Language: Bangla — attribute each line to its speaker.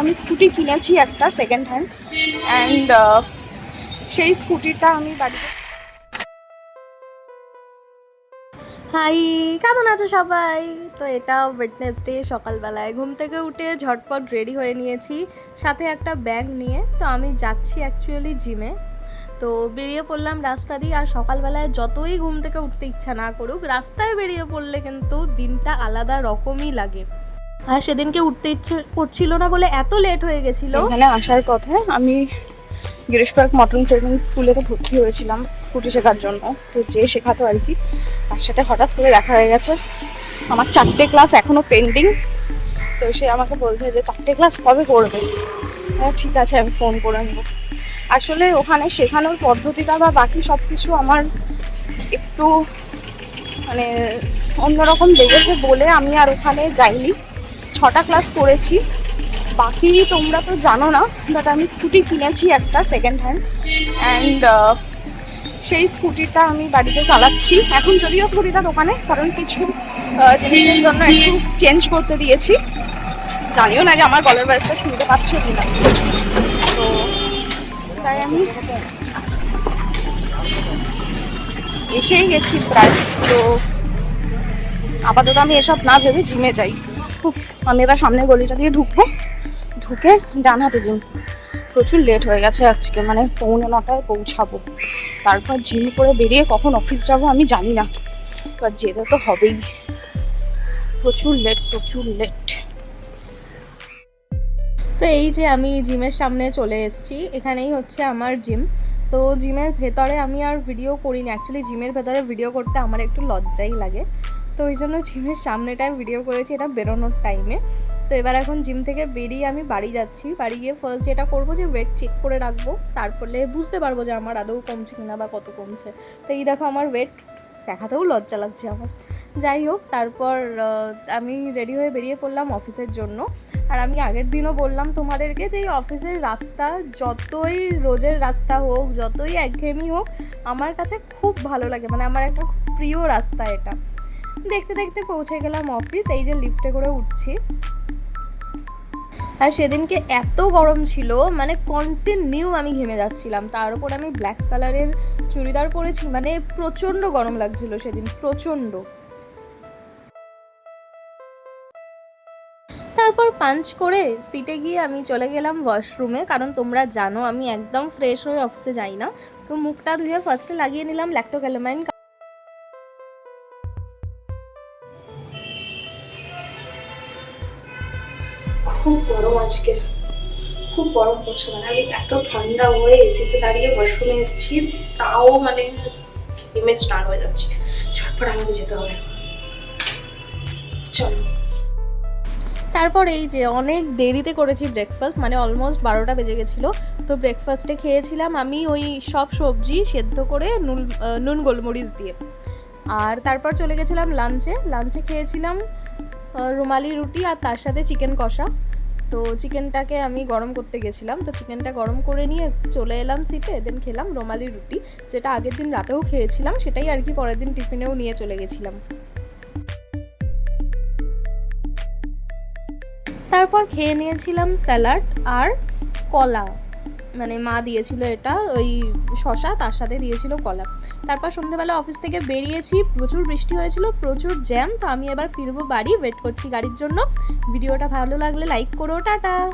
Speaker 1: আমি স্কুটি কিনেছি একটা সেকেন্ড হ্যান্ড অ্যান্ড সেই স্কুটিটা আমি বাড়িতে
Speaker 2: হাই কেমন আছো সবাই? তো এটা ওয়েডনেসডে সকালবেলায়। ঘুম থেকে উঠে ঝটপট রেডি হয়ে নিয়েছি, সাথে একটা ব্যাগ নিয়ে। তো আমি যাচ্ছি অ্যাকচুয়ালি জিমে তো বেরিয়ে পড়লাম রাস্তা দিয়ে, আর সকালবেলায় যতই ঘুম থেকে উঠতে ইচ্ছা না করুক, রাস্তায় বেরিয়ে পড়লে কিন্তু দিনটা আলাদা রকমই লাগে। আর সেদিনকে উঠতে ইচ্ছে করছিল না বলে এত লেট হয়ে গেছিল।
Speaker 1: এখানে আসার পথে আমি গিরিশ পার্ক মটন ট্রেনিং স্কুলেতে ভর্তি হয়েছিলাম স্কুটি শেখার জন্য। তো যে শেখাতো আর কি। তার সাথে হঠাৎ করে দেখা হয়ে গেছে, আমার চারটে ক্লাস এখনও পেন্ডিং তো সে আমাকে বলছে যে, চারটে ক্লাস কবে করবে? হ্যাঁ ঠিক আছে, আমি ফোন করে নেব। আসলে ওখানে শেখানোর পদ্ধতিটা বা বাকি সব কিছু আমার একটু মানে অন্যরকম লেগেছে বলে আমি আর ওখানে যাইনি। ছটা ক্লাস করেছি। বাকি তোমরা তো জানো না বাট আমি স্কুটি কিনেছি একটা সেকেন্ড হ্যান্ড অ্যান্ড সেই স্কুটিটা আমি বাড়িতে চালাচ্ছি। এখন যদিও স্কুটিটা দোকানে, কারণ কিছু জিনিসের জন্য একটু চেঞ্জ করতে দিয়েছি। জানিও না যে আমার গলার বয়সটা শুনতে পাচ্ছ কিনা। তো, তাই আমি এসেই গেছি প্রায়। তো, আপাতত আমি এসব না ভেবে জিমে যাই। আমি এবার সামনের গলিটা দিয়ে ঢুকবো। ঢুকে ডান হাতে জিম। প্রচুর লেট হয়ে গেছে আজকে মানে পৌনে নটায় পৌঁছাবো। তারপর জিম করে বেরিয়ে কখন অফিস যাব আমি জানি না। এবার যেতে তো হবেই। প্রচুর লেট প্রচুর লেট
Speaker 2: তো এই যে আমি জিমের সামনে চলে এসেছি, এখানেই হচ্ছে আমার জিম। তো জিমের ভেতরে আমি আর ভিডিও করিনি। অ্যাকচুয়ালি জিমের ভেতরে ভিডিও করতে আমার একটু লজ্জাই লাগে। তো ওই জন্য জিমের সামনেটায় ভিডিও করেছি, এটা বেরোনোর টাইমে তো এবার এখন জিম থেকে বেরিয়ে আমি বাড়ি যাচ্ছি। বাড়ি গিয়ে ফার্স্ট যেটা করব যে ওয়েট চেক করে রাখব। তারপরে বুঝতে পারব যে আমার আদৌ কমছে কিনা বা কত কমছে। তো এই দেখো আমার ওয়েট দেখাতেও লজ্জা লাগছে আমার। যাই হোক, তারপর আমি রেডি হয়ে বেরিয়ে পড়লাম অফিসের জন্য। আর আমি আগের দিনও বললাম তোমাদেরকে যে এই অফিসের রাস্তা যতই রোজের রাস্তা হোক, যতই একঘেয়েমি হোক, আমার কাছে খুব ভালো লাগে। মানে আমার একটা প্রিয় রাস্তা এটা। দেখতে দেখতে পৌঁছে গেলাম অফিস এই যে লিফটে করে উঠছি। আর সেদিনকে এত গরম ছিল মানে কন্টিনিউ আমি ঘেমে যাচ্ছিলাম। তার উপর আমি ব্ল্যাক কালারের চুড়িদার পরেছি মানে প্রচণ্ড গরম লাগছিল সেদিন, প্রচণ্ড। তারপর পাঞ্চ করে সিটে গিয়ে আমি চলে গেলাম ওয়াশরুমে কারণ তোমরা জানো আমি একদম ফ্রেশ হয়ে অফিসে যাই না। তো মুখটা ধুয়ে ফার্স্টে লাগিয়ে নিলাম ল্যাক্টোক্যালামাইন
Speaker 1: খুব গরম আজকে। খুব গরম পড়ছে মানে আমি এত ঠান্ডা হয়ে এসিতে দাঁড়িয়ে ওয়াশরুমে এসেছি, তাও মানে ইমেজ স্টার্ট হয়ে যাচ্ছে। ঝটপট আমাকে যেতে হবে চলো।
Speaker 2: তারপর এই যে অনেক দেরিতে করেছি ব্রেকফাস্ট মানে অলমোস্ট বারোটা বেজে গেছিল। তো ব্রেকফাস্টে খেয়েছিলাম আমি ওই সব সবজি সেদ্ধ করে নুন নুন গোলমরিচ দিয়ে। আর তারপর চলে গেছিলাম লাঞ্চে লাঞ্চে খেয়েছিলাম রুমালি রুটি আর তার সাথে চিকেন কষা। তো চিকেনটাকে আমি গরম করতে গেছিলাম। তো চিকেনটা গরম করে নিয়ে চলে এলাম সিটে দেন খেলাম রোমালি রুটি, যেটা আগের দিন রাতেও খেয়েছিলাম, সেটাই আর কি পরের দিন টিফিনেও নিয়ে চলে গেছিলাম। তারপর খেয়ে নিয়েছিলাম স্যালাড আর কলা। মানে মা দিয়েছিল এটা, ওই শশা, তার সাথে দিয়েছিল কলা। তারপর সন্ধ্যেবেলা অফিস থেকে বেরিয়েছি, প্রচুর বৃষ্টি হয়েছিল, প্রচুর জ্যাম তো আমি এবার ফিরবো বাড়ি ওয়েট করছি গাড়ির জন্য। ভিডিওটা ভালো লাগলে লাইক করো, টাটা!